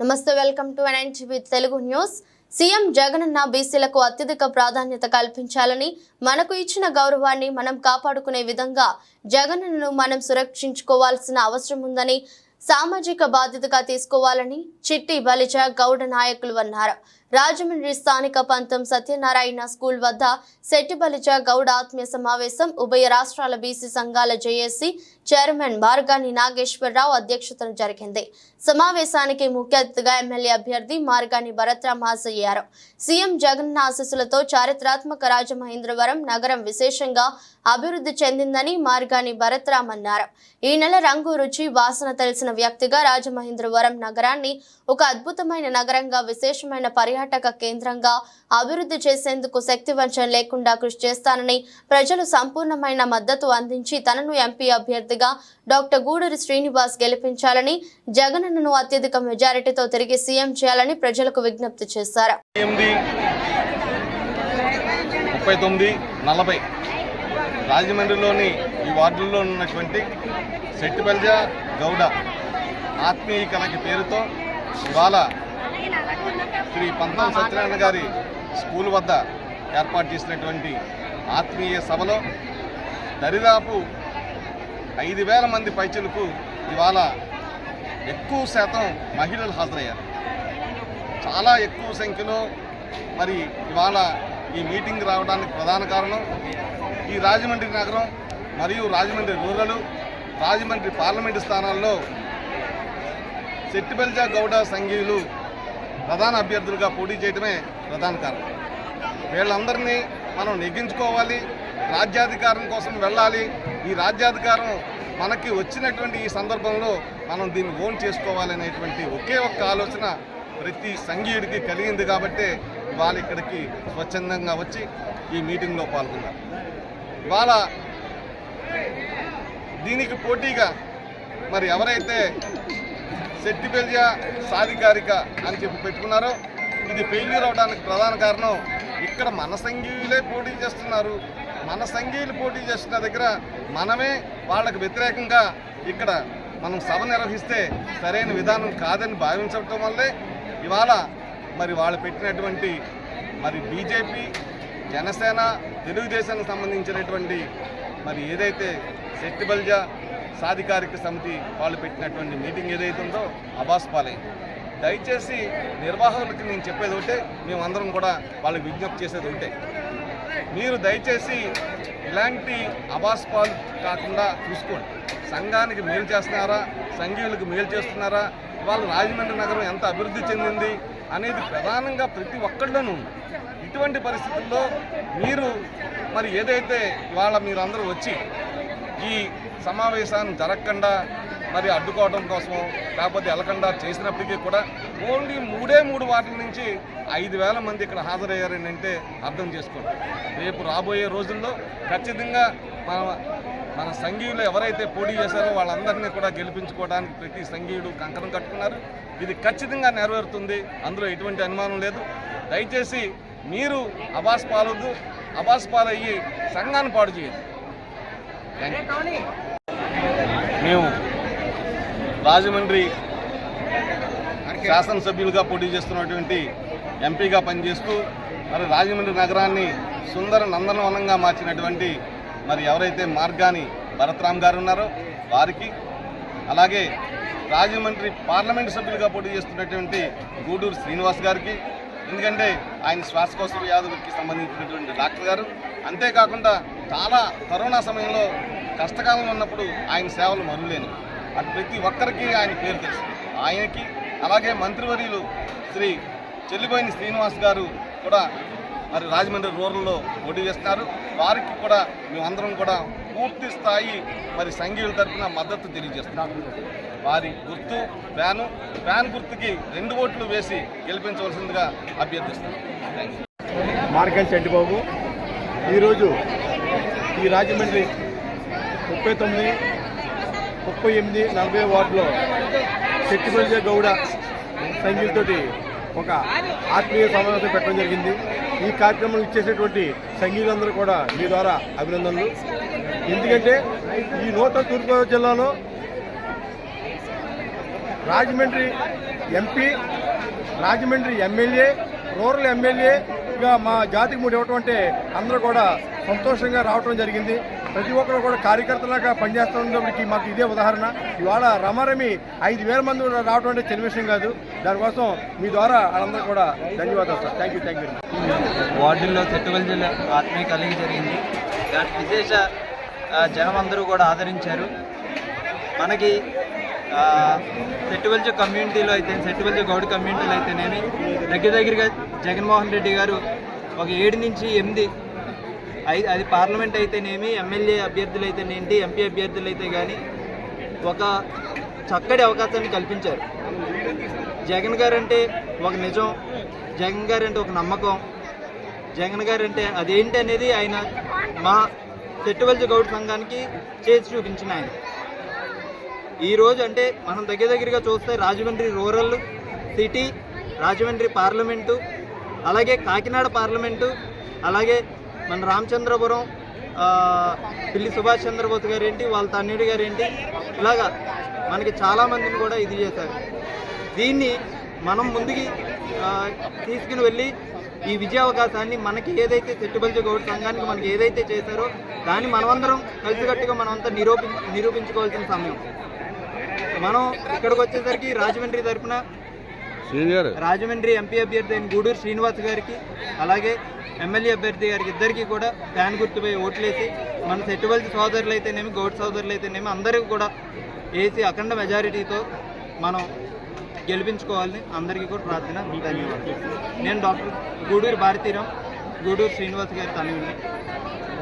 నమస్తే welcome to NNTV Telugu news. CM Jagananna బీసీలకు అత్యధిక ప్రాధాన్యత కల్పించాలని మనకు ఇచ్చిన గౌరవాన్ని మనం కాపాడుకునే విధంగా జగనన్నను మనం సురక్షించుకోవాల్సిన అవసరం ఉందని సామాజిక బాధ్యతగా తీసుకోవాలని చిట్టి బలిజ గౌడ నాయకులు అన్నారు. రాజమండ్రి స్థానిక పంతం సత్యనారాయణ స్కూల్ వద్ద శెట్టిబలిజ గౌడ్ ఆత్మీయ సమావేశం ఉభయ రాష్ట్రాల బీసీ సంఘాల జేఏసీ చైర్మన్ మార్గాని నాగేశ్వరరావు అధ్యక్షతన జరిగింది. సమావేశానికి ముఖ్య అతిథిగా ఎమ్మెల్యే అభ్యర్థి మార్గాని భరత్రామ్ హాజరయ్యారు. సీఎం జగన్ ఆశీస్సులతో చారిత్రాత్మక రాజమహేంద్రవరం నగరం విశేషంగా అభివృద్ధి చెందిందని మార్గాని భరత్రామ్ అన్నారు. ఈ నెల రంగు రుచి వాసన తెలిసిన వ్యక్తిగా రాజమహేంద్రవరం నగరాన్ని ఒక అద్భుతమైన నగరంగా విశేషమైన పర్యాటక పర్యాటక కేంద్రంగా అభివృద్ధి చేసేందుకు శక్తివంచన లేకుండా కృషి చేస్తానని ప్రజలు సంపూర్ణమైన మద్దతు అందించి తనను ఎంపీ అభ్యర్థిగా డాక్టర్ గూడూరి శ్రీనివాస్ గెలిపించాలని జగనన్నను అత్యధిక మెజారిటీతో తిరిగి సీఎం చేయాలని ప్రజలకు విజ్ఞప్తి చేశారు. ముప్పై తొమ్మిది నలభై. రాజమండ్రిలోని ఈ వార్డుల్లో ఉన్నటువంటి సెట్టిబల్జ గౌడ ఆత్మీయ కళకి పేరుతో ఇవాళ శ్రీ పంతం సత్యనారాయణ గారి స్కూల్ వద్ద ఏర్పాటు చేసినటువంటి ఆత్మీయ సభలో దరిదాపు ఐదు వేల మంది పైచలకు ఇవాళ ఎక్కువ శాతం మహిళలు హాజరయ్యారు. చాలా ఎక్కువ సంఖ్యలో మరి ఇవాళ ఈ మీటింగ్ రావడానికి ప్రధాన కారణం ఈ రాజమండ్రి నగరం మరియు రాజమండ్రి రూరల్ రాజమండ్రి పార్లమెంటు స్థానాల్లో సెట్టిబెల్జా గౌడ సంఘీయులు ప్రధాన అభ్యర్థులుగా పోటీ చేయడమే ప్రధాన కారణం. వీళ్ళందరినీ మనం నెగ్గించుకోవాలి రాజ్యాధికారం కోసం వెళ్ళాలి. ఈ రాజ్యాధికారం మనకి వచ్చినటువంటి ఈ సందర్భంలో మనం దీన్ని ఓన్ చేసుకోవాలనేటువంటి ఒకే ఒక్క ఆలోచన ప్రతి సంఘీయుడికి కలిగింది కాబట్టే ఇవాళ ఇక్కడికి స్వచ్ఛందంగా వచ్చి ఈ మీటింగ్లో పాల్గొన్నారు. ఇవాళ దీనికి పోటీగా మరి ఎవరైతే సెట్టిబెల్జా సాధికారిక అని చెప్పి పెట్టుకున్నారు. ఇది ఫెయిల్యూర్ అవడానికి ప్రధాన కారణం ఇక్కడ మన సంఘీయులే పోటీ చేస్తున్నారు. మన సంఘీయులు పోటీ చేస్తున్న దగ్గర మనమే వాళ్ళకు వ్యతిరేకంగా ఇక్కడ మనం సభ నిర్వహిస్తే సరైన విధానం కాదని భావించడం వల్లే ఇవాళ మరి వాళ్ళు పెట్టినటువంటి మరి బీజేపీ జనసేన తెలుగుదేశానికి సంబంధించినటువంటి మరి ఏదైతే శక్తిబల్జ సాధికారిక సమితి వాళ్ళు పెట్టినటువంటి మీటింగ్ ఏదైతే ఉందో అబాస్ పాలైంది. దయచేసి నిర్వాహకులకి నేను చెప్పేది ఒకటే మేమందరం కూడా వాళ్ళకి విజ్ఞప్తి చేసేది ఒకటే. మీరు దయచేసి ఇలాంటి అబాస్ పాలు కాకుండా చూసుకోండి. సంఘానికి మేలు చేస్తున్నారా? సంఘీయులకు మేలు చేస్తున్నారా? ఇవాళ రాజమండ్రి నగరం ఎంత అభివృద్ధి చెందింది అనేది ప్రధానంగా ప్రతి ఒక్కళ్ళలోనూ ఉంది. ఇటువంటి పరిస్థితుల్లో మీరు మరి ఏదైతే ఇవాళ మీరు అందరూ వచ్చి ఈ సమావేశాన్ని జరగకుండా మరి అడ్డుకోవడం కోసం లేకపోతే వెళ్ళకుండా చేసినప్పటికీ కూడా ఓన్లీ మూడే మూడు వాటిల నుంచి ఐదు వేల మంది ఇక్కడ హాజరయ్యారని అంటే అర్థం చేసుకోండి. రేపు రాబోయే రోజుల్లో ఖచ్చితంగా మన మన సంఘీయులు ఎవరైతే పోటీ చేశారో వాళ్ళందరినీ కూడా గెలిపించుకోవడానికి ప్రతి సంఘీయుడు కంకణం కట్టుకున్నారు. ఇది ఖచ్చితంగా నెరవేరుతుంది. అందులో ఎటువంటి అనుమానం లేదు. దయచేసి మీరు అబాస్ పాలొద్దు. అబాస్ పాలయ్యి సంఘాన్ని పాడు చేయదు మేము రాజమండ్రి శాసనసభ్యులుగా పోటీ చేస్తున్నటువంటి ఎంపీగా పనిచేస్తూ మరి రాజమండ్రి నగరాన్ని సుందర నందనవనంగా మార్చినటువంటి మరి ఎవరైతే మార్గాని భరత్రామ్ గారు ఉన్నారో వారికి అలాగే రాజమండ్రి పార్లమెంటు సభ్యులుగా పోటీ చేస్తున్నటువంటి గూడూరు శ్రీనివాస్ గారికి ఎందుకంటే ఆయన శ్వాసకోశ వ్యాధులకి సంబంధించినటువంటి డాక్టర్ గారు. అంతేకాకుండా చాలా కరోనా సమయంలో కష్టకాలం ఉన్నప్పుడు ఆయన సేవలు మరులేను అటు ప్రతి ఒక్కరికి ఆయన పేరు తెలుసు. ఆయనకి అలాగే మంత్రివర్యులు శ్రీ చెల్లిపోయిన శ్రీనివాస్ గారు కూడా మరి రాజమండ్రి రూరల్లో పోటీ చేస్తున్నారు. వారికి కూడా మేమందరం కూడా పూర్తి స్థాయి మరి సంఘీయుల తరఫున మద్దతు తెలియజేస్తున్నాం. వారి గుర్తు ఫ్యాను ఫ్యాన్ గుర్తుకి రెండు ఓట్లు వేసి గెలిపించవలసిందిగా అభ్యర్థిస్తున్నాం. మార్కెల్ చెడ్డిబాబు ఈరోజు ఈ రాజమండ్రి ముప్పై తొమ్మిది ముప్పై ఎనిమిది నలభై వార్డులో శక్తిపల్లి గౌడ సంఘీయులతోటి ఒక ఆత్మీయ సమావేశం పెట్టడం జరిగింది. ఈ కార్యక్రమం ఇచ్చేసేటువంటి సంఘీయులందరూ కూడా మీ ద్వారా అభినందనలు. ఎందుకంటే ఈ నూతన తూర్పుగోదావరి జిల్లాలో Rajahmundry MP Rajahmundry MLA rural ఎమ్మెల్యేగా మా జాతికి మూడు ఇవ్వటం అంటే అందరూ కూడా సంతోషంగా రావటం జరిగింది. ప్రతి ఒక్కరు కూడా కార్యకర్తలాగా పనిచేస్తున్నప్పటికీ మాకు ఇదే ఉదాహరణ. ఇవాళ రమారమి ఐదు వేల మంది కూడా రావటం అంటే చిన్న విషయం కాదు. దానికోసం మీ ద్వారా వాళ్ళందరూ కూడా ధన్యవాదాలు sir. Thank you thank you వార్డుల్లో చెట్టువల్జల ఆత్మీయ కలిగి జరిగింది. దాని విశేష జనమందరూ జనం అందరూ కూడా ఆదరించారు. మనకి ఆ, సెట్టువల్జ కమ్యూనిటీలో అయితే సెట్టువల్జ గౌడ్ కమ్యూనిటీలో అయితేనేమి దగ్గర దగ్గరగా జగన్మోహన్ రెడ్డి గారు ఒక ఏడు నుంచి ఎనిమిది అది పార్లమెంట్ అయితేనేమి ఎమ్మెల్యే అభ్యర్థులు అయితేనేంటి ఎంపీ అభ్యర్థులు అయితే కానీ ఒక చక్కటి అవకాశాన్ని కల్పించారు. జగన్ గారు అంటే ఒక నిజం జగన్ గారు అంటే ఒక నమ్మకం జగన్ గారు అంటే అదేంటి అనేది ఆయన మా చెట్టువల్జ గౌడ్ సంఘానికి చేసి చూపించిన ఆయన. ఈ రోజు అంటే మనం దగ్గర దగ్గరగా చూస్తే Rajahmundry rural city Rajahmundry parliament అలాగే కాకినాడ పార్లమెంటు అలాగే మన రామచంద్రపురం పిల్లి సుభాష్ చంద్రబోస్ గారు ఏంటి వాళ్ళ తన్యుడి గారు ఏంటి ఇలాగా మనకి చాలామందిని కూడా ఇది చేశారు. దీన్ని మనం ముందుకి తీసుకుని వెళ్ళి ఈ విజయ అవకాశాన్ని మనకి ఏదైతే చెట్టుబల్జ గౌడ్ సంఘానికి మనకి ఏదైతే చేశారో దాన్ని మనమందరం కలిసికట్టుగా మనమంతా నిరూపి నిరూపించుకోవాల్సిన సమయం. మనం ఇక్కడికి వచ్చేసరికి రాజమండ్రి తరఫున రాజమండ్రి ఎంపీ అభ్యర్థి అయిన గూడూరు శ్రీనివాస్ గారికి అలాగే ఎమ్మెల్యే అభ్యర్థి గారికి ఇద్దరికి కూడా ఫ్యాన్ గుర్తుపై ఓట్లేసి మన సెట్టువల్సి సోదరులు అయితేనేమి గౌడ్ సోదరులు అయితేనేమి అందరికీ కూడా వేసి అఖండ మెజారిటీతో మనం గెలిపించుకోవాలని అందరికీ కూడా ప్రార్థన ధన్యవాదాలు. నేను డాక్టర్ గూడూరు భారతీరామ్ గూడూరు శ్రీనివాస్ గారి తనయుడిని